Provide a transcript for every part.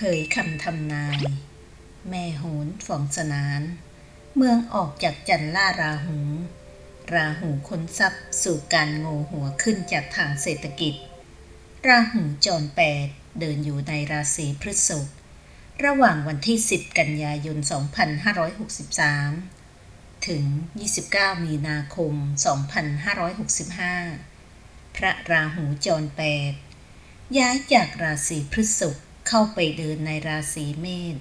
เผยคำทำนาย แม่โหนฝองสนาน เมืองออกจากจันล่าราหู ราหูค้นทรัพย์สู่การโงหัวขึ้นจากทางเศรษฐกิจ ราหูจรแปดเดินอยู่ในราศีพฤษภระหว่างวันที่ 10 กันยายน 2563 ถึง 29 มีนาคม 2565 พระราหูจรแปดย้ายจากราศีพฤษภ เข้าไปเดินในราศีเมษ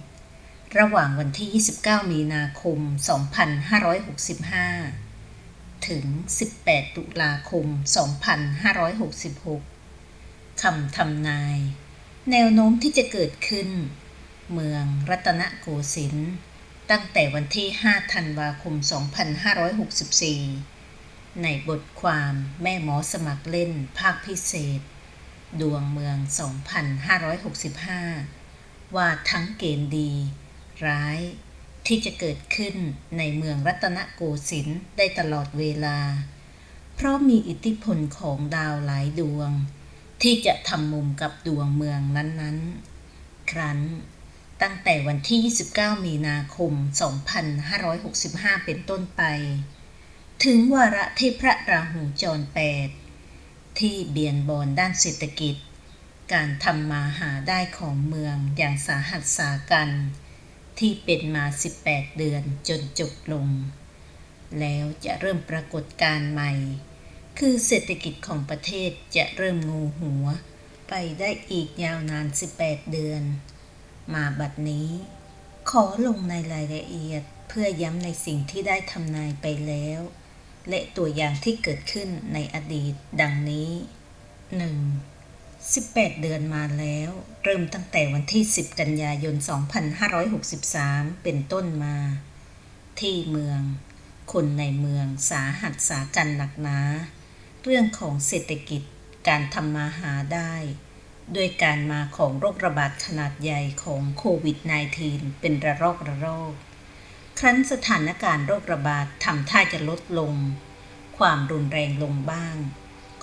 ระหว่างวันที่ 29 มีนาคม 2565 ถึง 18 ตุลาคม 2566 คำทำนาย แนวโน้มที่จะเกิดขึ้น เมืองรัตนโกสินทร์ตั้งแต่วันที่ 5 ธันวาคม 2564 ในบทความแม่หมอสมัครเล่นภาคพิเศษ ดวงเมือง 2565 ว่าทั้งเกณฑ์ดี ร้ายที่จะเกิดขึ้นในเมืองรัตนโกสินทร์ได้ตลอดเวลา เพราะมีอิทธิพลของดาวหลายดวง ที่จะทำมุมกับดวงเมืองนั้นๆ ครั้นตั้งแต่วันที่ 29 มีนาคม 2565 เป็นต้นไป ถึงวาระที่พระราหูจรแปด ที่เบียนบอนด้านเศรษฐกิจ การทำมาหาได้ของเมืองอย่างสาหัสสากัน ที่เป็นมา 18 เดือนจนจบลง แล้วจะเริ่มปรากฏการใหม่ คือเศรษฐกิจของประเทศจะเริ่มงูหัว ไปได้อีกยาวนาน 18 เดือน มาบัดนี้ ขอลงในรายละเอียดเพื่อย้ำในสิ่งที่ได้ทำนายไปแล้ว และตัวอย่างที่เกิดขึ้นในอดีตดังนี้ 1. 18 เดือนมาแล้ว เริ่มตั้งแต่วันที่ 10 กันยายน 2563 เป็นต้นมา ที่เมือง คนในเมืองสาหัสสากันหนักหนา เรื่องของเศรษฐกิจการทำมาหาได้ ด้วยการมาของโรคระบาดขนาดใหญ่ของโควิด -19 เป็นระลอกระลอก ครั้นสถานการณ์โรคระบาดทำท่าจะลดลง ความรุนแรงลงบ้าง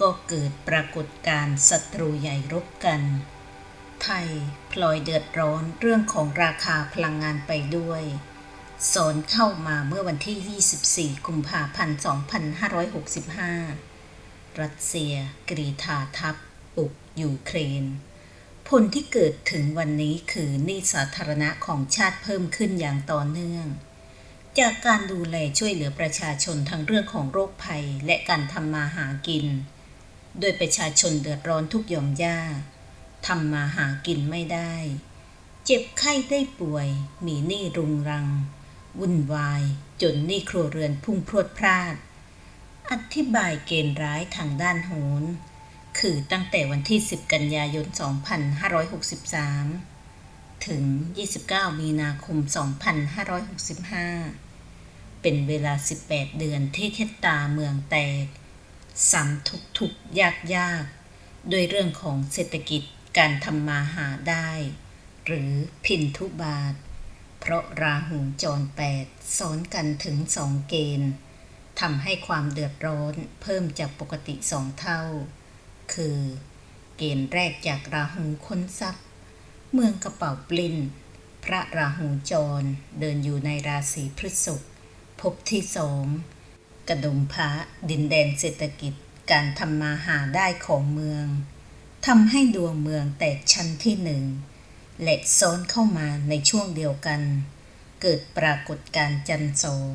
ก็เกิดปรากฏการณ์ศัตรูใหญ่รบกัน ไทยพลอยเดือดร้อนเรื่องของราคาพลังงานไปด้วย สอนเข้ามาเมื่อวันที่ 24 กุมภาพันธ์ 2565 รัสเซียกรีธาทัพปุกยูเครนผลที่เกิดถึงวันนี้คือหนี้สาธารณะของชาติเพิ่มขึ้นอย่างต่อเนื่อง จากการดูแลช่วยเหลือประชาชนทั้งเรื่องของโรคภัยและการทำมาหากิน โดยประชาชนเดือดร้อนทุกหย่อมย่าทำมาหากินไม่ได้ เจ็บไข้ได้ป่วย มีหนี้รุงรัง วุ่นวาย จนหนี้ครัวเรือนพุ่งพรวดพราด อธิบายเกณฑ์ร้ายทางด้านโหนคือตั้งแต่วันที่ 10 กันยายน 2563 ถึง 29 มีนาคม 2565 เป็นเวลา 18 เดือนที่เทตตาเมืองแตกซ้ำทุกทุกยากยากโดยเรื่องของเศรษฐกิจการทำมาหาได้ หรือพินทุบาท เพราะราหูจรแปดซ้อนกันถึงสองเกณฑ์ทำให้ความเดือดร้อนเพิ่มจากปกติสองเท่า คือ เกณฑ์แรกจากราหูค้นทรัพย์ เมืองกระเป๋าปลิ้นพระราหูจรเดินอยู่ในราศีพฤษภ พบที่สองกระดุมพระดินแดนเศรษฐกิจการทำมาหาได้ของเมืองทำให้ดวงเมืองแตกชั้นที่หนึ่งและซ้อนเข้ามาในช่วงเดียวกัน เกิดปรากฏการ์จันสอง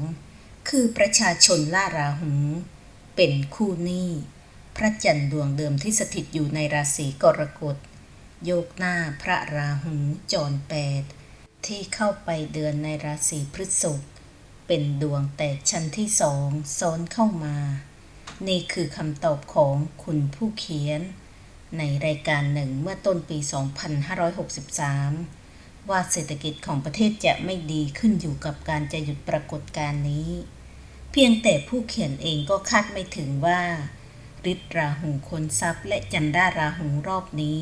คือประชาชนล่าราหู เป็นคู่หนี้ พระจันทร์ดวงเดิมที่สถิตอยู่ในราศีกรกฎโยกหน้าพระราหูจรแปดที่เข้าไปเดือนในราศีพฤษภ เป็นดวงแตกชั้นที่สองซ้อนเข้ามา นี่คือคำตอบของคุณผู้เขียน ในรายการหนึ่งเมื่อต้นปี 2563 ว่าเศรษฐกิจของประเทศจะไม่ดีขึ้นอยู่กับการจะหยุดปรากฏการณ์นี้ เพียงแต่ผู้เขียนเองก็คาดไม่ถึงว่าฤทธิ์ราหูคนทรัพย์และจันดาราหูรอบนี้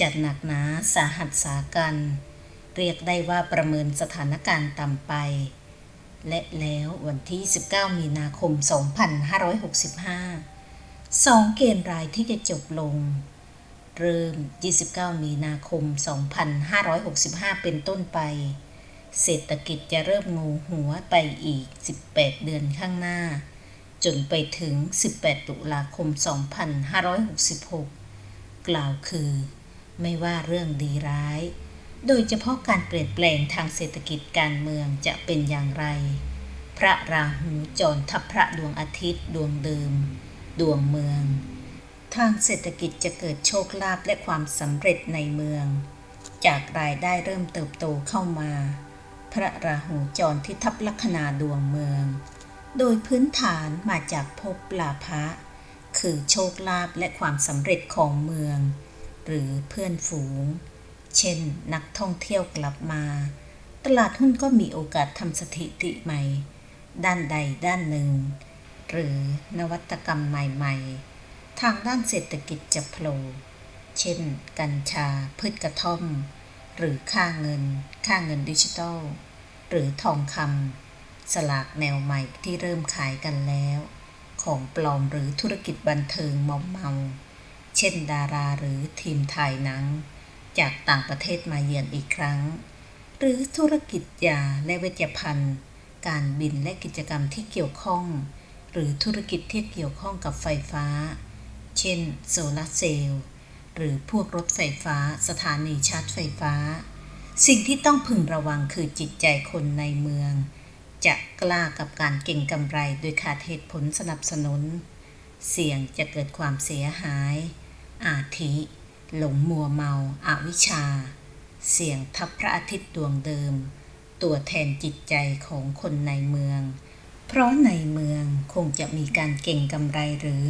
จะหนักหนาสาหัสสากัน เรียกได้ว่าประเมินสถานการณ์ต่ำไป และแล้ววันที่ 19 มีนาคม 2565สองเกณฑ์รายที่จะจบลง เริ่ม 29 มีนาคม 2565 เป็นต้นไป เศรษฐกิจจะเริ่มงูหัวไปอีก 18 เดือนข้างหน้า จนไปถึง 18 ตุลาคม 2566 กล่าวคือ ไม่ว่าเรื่องดีร้าย โดยเฉพาะการเปลี่ยนแปลงทางเศรษฐกิจการเมืองจะเป็นอย่างไร พระราหูจรทับพระดวงอาทิตย์ดวงเดิม ดวงเมือง ทางเศรษฐกิจจะเกิดโชคลาภและความสำเร็จในเมือง จากรายได้เริ่มเติบโตเข้ามา พระราหูจรที่ทับลัคนาดวงเมือง โดยพื้นฐานมาจากภพลาภะคือโชคลาภและความสำเร็จของเมือง หรือเพื่อนฝูง เช่น นักท่องเที่ยวกลับมา ตลาดหุ้นก็มีโอกาสทำสถิติใหม่ ด้านใดด้านหนึ่ง หรือนวัตกรรมใหม่ๆ ทางด้านเศรษฐกิจจะโผล่เช่น กัญชา พืชกระท่อม หรือค่าเงิน ค่าเงินดิจิทัลหรือทองคำสลากแนวใหม่ที่เริ่มขายกันแล้ว ของปลอมหรือธุรกิจบันเทิงมอมเมา เช่น ดาราหรือทีมถ่ายหนัง จากต่างประเทศมาเยือนอีกครั้ง หรือธุรกิจยาและเวชภัณฑ์ การบินและกิจกรรมที่เกี่ยวข้อง หรือธุรกิจที่เกี่ยวข้องกับไฟฟ้า เช่น โซลาร์เซลล์ หรือพวกรถไฟฟ้าสถานีชาร์จไฟฟ้า สิ่งที่ต้องพึงระวังคือจิตใจคนในเมือง จะกล้ากับการเก่งกำไรโดยขาดเหตุผลสนับสนุน เสี่ยงจะเกิดความเสียหาย อาทิ หลงมัวเมาอาวิชชา เสียงทับพระอาทิตย์ดวงเดิม ตัวแทนจิตใจของคนในเมือง เพราะในเมืองคงจะมีการเก่งกำไรหรือ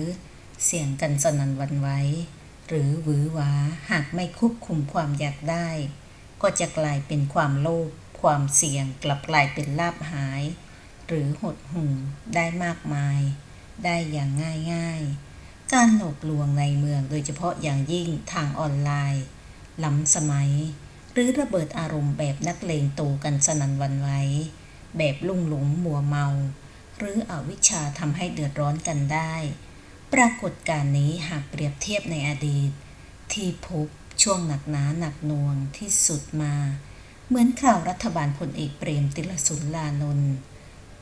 เสี่ยงกันสนันวันไหวหรือหวือหวาหากไม่ควบคุมความอยากได้ ก็จะกลายเป็นความโลภความเสี่ยงกลับกลายเป็นลาบหาย หรือหดหู่ได้มากมาย ได้อย่างง่ายๆ การหลอกลวงในเมืองโดยเฉพาะอย่างยิ่งทางออนไลน์ล้ำสมัย หรือระเบิดอารมณ์แบบนักเลงโตกันสนันวันไหวแบบลุ่งหลงมัวเมา หรืออวิชชาทำให้เดือดร้อนกันได้ ปรากฏการณ์นี้หากเปรียบเทียบในอดีต ที่พบช่วงหนักหนาหนักหน่วงที่สุดมา เหมือนคราวรัฐบาลพลเอกเปรมติลสุนลานนท์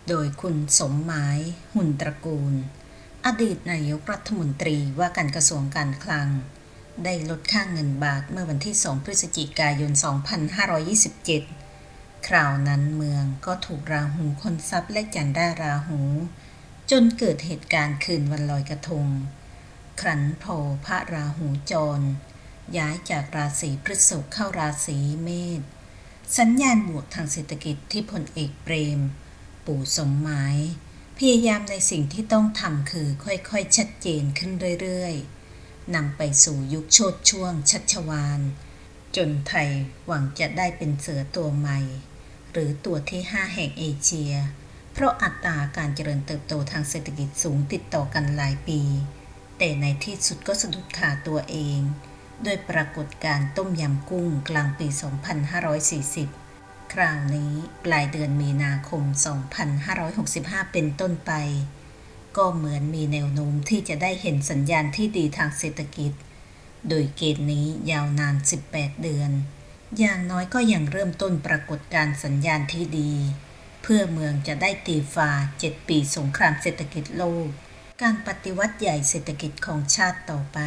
โดยคุณสมหมาย หุ่นตระกูล อดีตนายกรัฐมนตรีว่าการกระทรวงการคลัง ได้ลดค่าเงินบาทเมื่อวันที่ 2 พฤศจิกายน 2527 คราวนั้นเมืองก็ถูกราหูคนทรัพย์และจันดาราหู จนเกิดเหตุการณ์คืนวันลอยกระทง ครั้นพอพระราหูจร ย้ายจากราศีพฤษภเข้าราศีเมษ สัญญาณบวกทางเศรษฐกิจที่พลเอกเปรม ปู่สมหมาย พยายามในสิ่งที่ต้องทำคือค่อยๆ ชัดเจนขึ้นเรื่อยๆนำไปสู่ยุคโชดช่วง ชัชวาล จนไทยหวังจะได้เป็นเสือตัวใหม่ หรือตัวที่ 5 แห่งเอเชีย เพราะอัตราการเจริญเติบโตทางเศรษฐกิจสูงติดต่อกันหลายปี แต่ในที่สุดก็สะดุดขาตัวเอง ด้วยปรากฏการต้มยำกุ้งกลางปี 2540 คราวนี้ปลายเดือนมีนาคม 2565 เป็นต้นไป ก็เหมือนมีแนวโน้มที่จะได้เห็นสัญญาณที่ดีทางเศรษฐกิจ โดยเกณฑ์นี้ยาวนาน 18 เดือน อย่างน้อยก็ยังเริ่มต้นปรากฏการสัญญาณที่ดี เพื่อเมืองจะได้ตีฟา7 ปีสงครามเศรษฐกิจโลก การปฏิวัติใหญ่เศรษฐกิจของชาติต่อไป